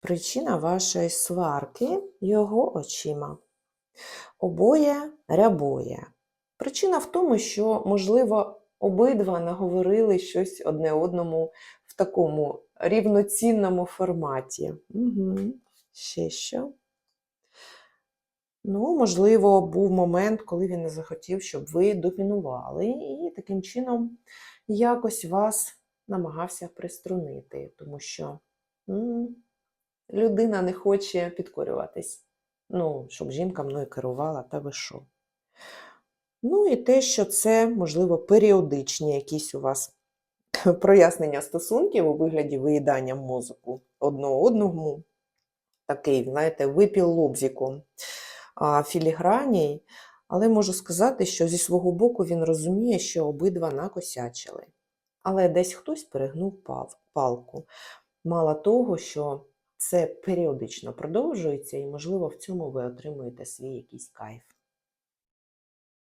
Причина вашої сварки його очима. Обоє рябоє. Причина в тому, що, можливо, обидва наговорили щось одне одному в такому рівноцінному форматі. Угу. Ще що? Ну, можливо, був момент, коли він не захотів, щоб ви домінували, і таким чином якось вас намагався приструнити, тому що людина не хоче підкорюватись. Ну, щоб жінка мною керувала, та ви що. Ну і те, що це, можливо, періодичні якісь у вас прояснення стосунків у вигляді виїдання мозку одного одному. Такий, знаєте, випіл лобзиком а, філіграній. Але можу сказати, що зі свого боку він розуміє, що обидва накосячили. Але десь хтось перегнув палку. Мало того, що це періодично продовжується, і, можливо, в цьому ви отримуєте свій якийсь кайф.